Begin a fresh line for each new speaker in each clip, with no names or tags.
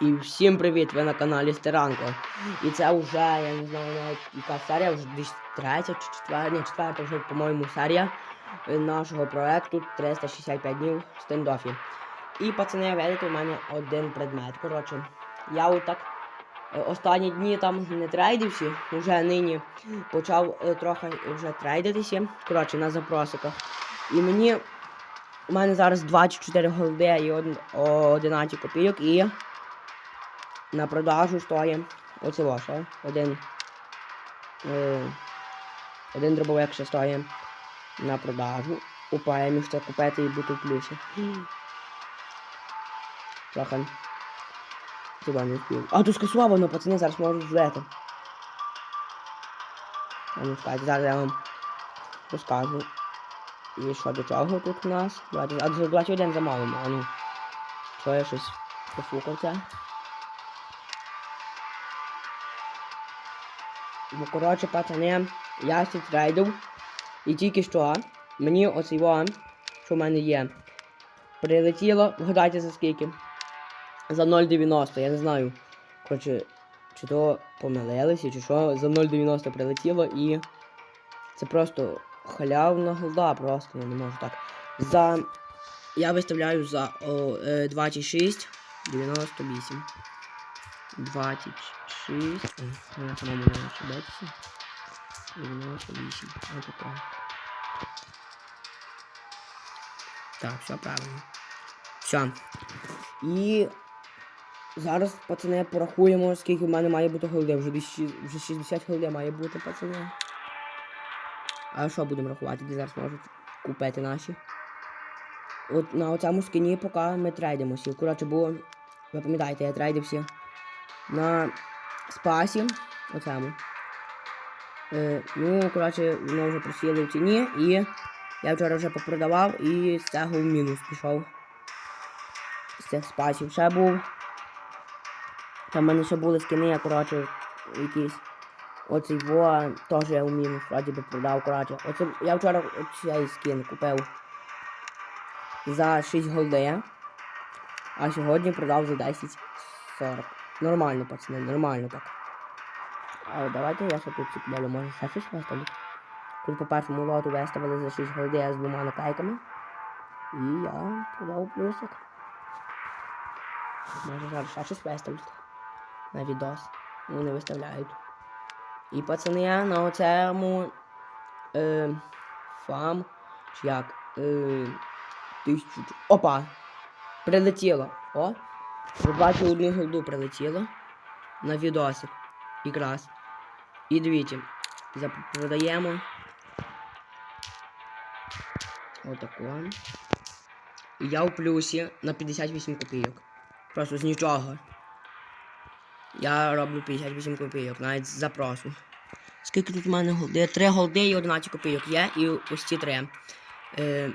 І всім привіт! Ви на каналі Стеранко. І це вже, я не знаю яка серія, вже десь третя чи четверта, ні, четверта вже, по-моєму, серія нашого проекту 365 днів в стендофі. І пацани, видите, у мене один предмет. Коротше, я отак е, останні дні там не трейдився, вже нині почав е, трохи вже трейдитися. Коротше, на запросиках. І мені. У мене зараз 24 голди і од- 11 копійок і на продажу стоїть оце ваше. Один. Е, один дробовик ще стоїть на продажу. Опа, я міг це купити і бути в плюсі. Трохи. Туди не впів. А, тут скасовано, пацани, зараз можуть злити. А ну чекайте, зараз я вам розкажу. І що до чого тут у нас? Давайте, а за 21 замало, а ну. Що я щось пофукався? Ну, коротше, пацани, я ще трейдив. І тільки що мені оцей вон, що в мене є, прилетіло, вгадайте за скільки? За 0,90, я не знаю. Коротше, чи то помилилися, чи що, за 0,90 прилетіло і це просто халявна голда, просто я не можу так. За. Я виставляю за о, е, 26, 98. 26. Ой, я по номеру не ошибатися. 98. Отако. Так, все правильно. Все. І зараз, пацани, порахуємо, скільки в мене має бути голди. Вже, вже 60 голди має бути, пацани. А що будемо рахувати, де зараз можуть купити наші? От на цьому скині поки ми трейдимося. Коротше, бо ви пам'ятаєте, я трейдився на спасі. Оцьому. Е, ну, коротше, воно вже просіли в ціні і я вчора вже попродавав і з цього в мінус пішов. З цих спасів ще був. Там в мене ще були скини, я, коротше, якісь. Оцей во теж я в мінус, вроді би продав, коротше. Оце я вчора цей скин купив за 6 голди, а сьогодні продав за 10-40. Нормально, пацани, нормально так. А давайте я ще тут цікавлю, може ще щось виставлю. Тут по першому лоту виставили за 6 голди з двома наклейками. І я продав плюсик. Може зараз ще щось виставлять. На відос. Не виставляють. І пацани на оцьому е, фам. Чи як? Е, тисячу. Опа! Прилетіло. О! Ви бачите, одну голду прилетіло. На відосик. Якраз. І дивіться. Продаємо. Отако. І я в плюсі на 58 копійок. Просто з нічого. Я роблю 58 копійок, навіть з запросу. Скільки тут в мене голди? 3 голди і 11 копійок є, і ось ці три е,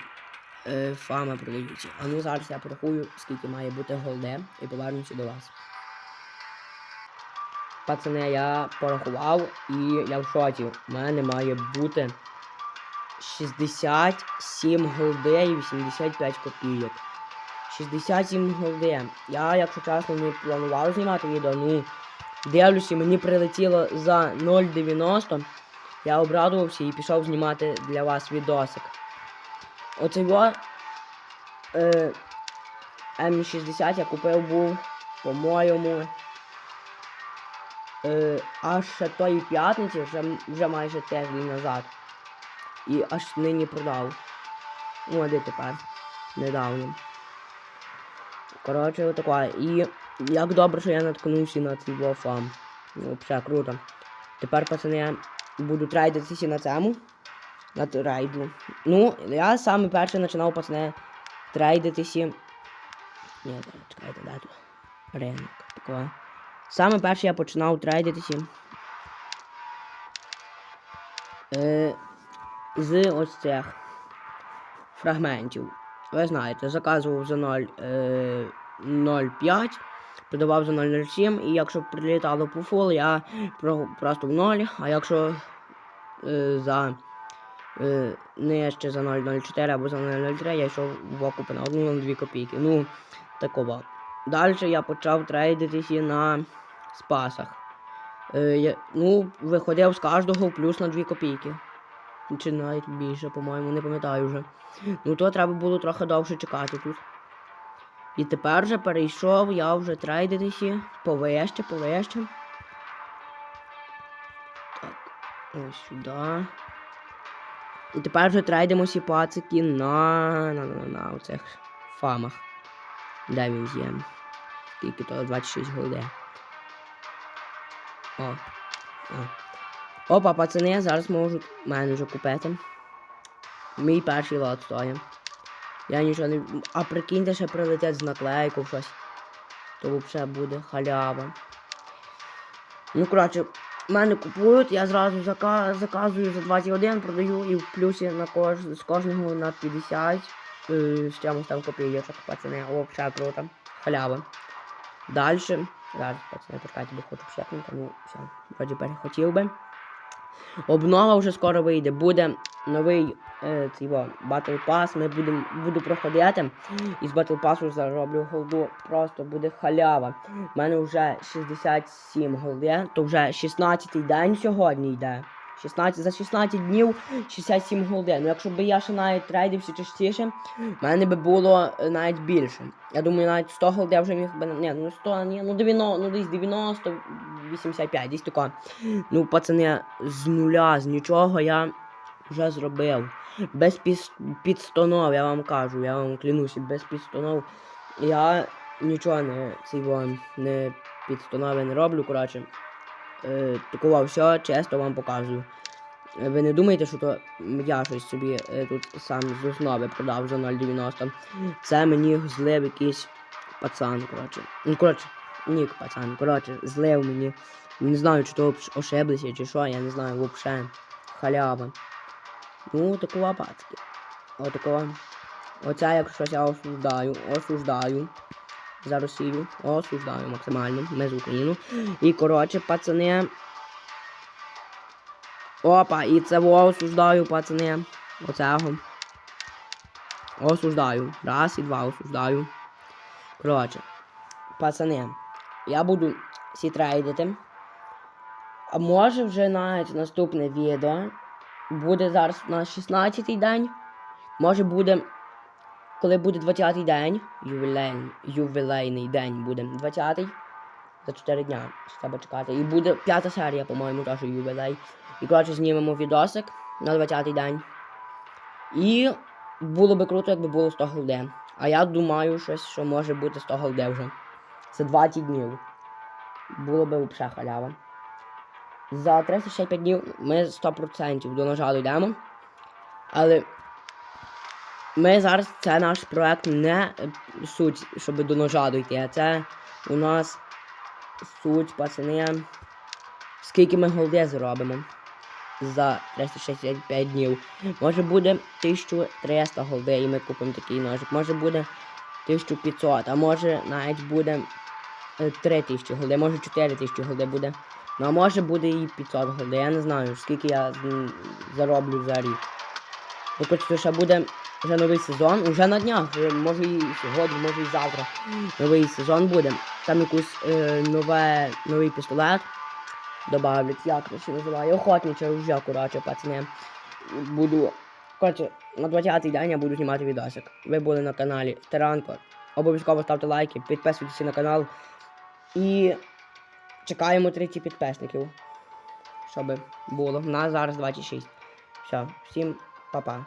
е, фами продаються. А ну зараз я порахую, скільки має бути голди, і повернуся до вас. Пацани, я порахував і я в шоці. У мене має бути 67 голди і 85 копійок. 67 голди. Я, якщо чесно, не планував знімати відео, ну дивлюся, мені прилетіло за 0,90. Я обрадувався і пішов знімати для вас відосик. Оце його е, М60 я купив був, по-моєму. Е, аж ще тої п'ятниці, вже, вже майже тиждень назад. І аж нині продав. Ну, а де тепер? Недавно. Коротше, отака. І як добре, що я наткнувся на цей. Ну, взагалі круто. Тепер, пацани, я буду трейдитися на цьому. На трейду. Ну, я саме перший починав, пацани, трейдитися. Ні, чекайте, де тут? Ринок. Такое. Саме перший я починав трейдитися. Е, з ось цих фрагментів. Ви знаєте, заказував за 0, е, 0,5, продавав за 0,07, і якщо прилітало по фул, я про, просто в 0, а якщо е, за нижче за 0,04 або за 0,03, я йшов в окупи на 1 на 2 копійки. Ну, такого. Далі я почав трейдитися на спасах. Е, я, ну, виходив з кожного плюс на 2 копійки. Чи навіть більше, по-моєму, не пам'ятаю вже. Ну то треба було трохи довше чекати тут. І тепер вже перейшов я вже трейдитися повище, повище. Так, ось сюди. І тепер вже трейдимося пацики на, на, на, на, оцих фамах. Де він є? Скільки то 26 голди. О. О. Опа, пацани, зараз можуть мене вже купити. Мій перший лот стоїть. Я нічого не. А прикиньте, ще прилетять з наклейку щось. То взагалі буде халява. Ну, коротше, мене купують, я зразу зака... заказую за 21, продаю і в плюсі на кож... з кожного на 50 е, з чимось там копійочок, пацани. Взагалі круто. Халява. Дальше. Зараз, пацани, почекайте, бо хочу пшекнути, ну все, вроді перехотів би. Обнова вже скоро вийде. Буде новий е, цей Battle Pass. Ми будемо буду проходити. І з Pass зароблю голду. Просто буде халява. У мене вже 67 голди, то вже 16-й день сьогодні йде. 16, за 16 днів 67 голди. Ну якщо б я ще навіть трейдився частіше, в мене би було е, навіть більше. Я думаю, навіть 100 голди вже міг би. Ні, ну 100, ні, ну 90, ну десь 90, 85, десь тако. Ну, пацани, з нуля, з нічого я вже зробив. Без підстанов, я вам кажу, я вам клянуся, без підстанов. Я нічого не цього не підстанови не роблю, коротше. Е, такого все чесно вам показую. Е, Ви не думаєте, що то я щось собі е, тут сам з основи продав за 0,90. Це мені злив якийсь пацан, коротше. Ну, коротше, нік пацан, коротше, злив мені. Не знаю, чи то ошиблися, чи що, я не знаю, вообще. Халява. Ну, такова пацки. Отакова. Оця, як щось я осуждаю, осуждаю. За Росію. Осуждаю максимально. Ми з Україну. І коротше, пацани. Опа, і це осуждаю, пацани. Оцього. Осуждаю. Раз і два осуждаю. Коротше. Пацани. Я буду сі трейдити. А може вже навіть наступне відео буде зараз у нас 16-й день. Може буде, коли буде 20-й день, ювілейний, ювілейний день буде 20-й. За 4 дня треба чекати. І буде п'ята серія, по-моєму, теж ювілей. І коротше знімемо відосик на 20-й день. І було би круто, якби було 100 голди. А я думаю, щось, що може бути 100 голди вже. Це 20 днів. Було би взагалі халява. За 365 днів ми 100% до ножа дійдемо. Але ми зараз це наш проект не е, суть, щоб до ножа дійти, а це у нас суть, пацани, скільки ми голди зробимо за 365 днів. Може буде 1300 голди і ми купимо такий ножик. Може буде 1500, а може навіть буде е, 3000 голди, може 4000 голди буде. Ну а може буде і 500 голди. Я не знаю, скільки я зароблю за рік. Ну, коротше, ще буде вже новий сезон, уже на днях, вже, може і сьогодні, може і завтра. Новий сезон буде. Там якийсь е, нове, новий пістолет добавлять, як це називає, охотниче ружья, коротше, пацани. Буду. Коротше, на 20-й день я буду знімати відосик. Ви були на каналі Таранко. Обов'язково ставте лайки, підписуйтесь на канал. І чекаємо 30 підписників. Щоб було. У нас зараз 26. Все, всім па-па.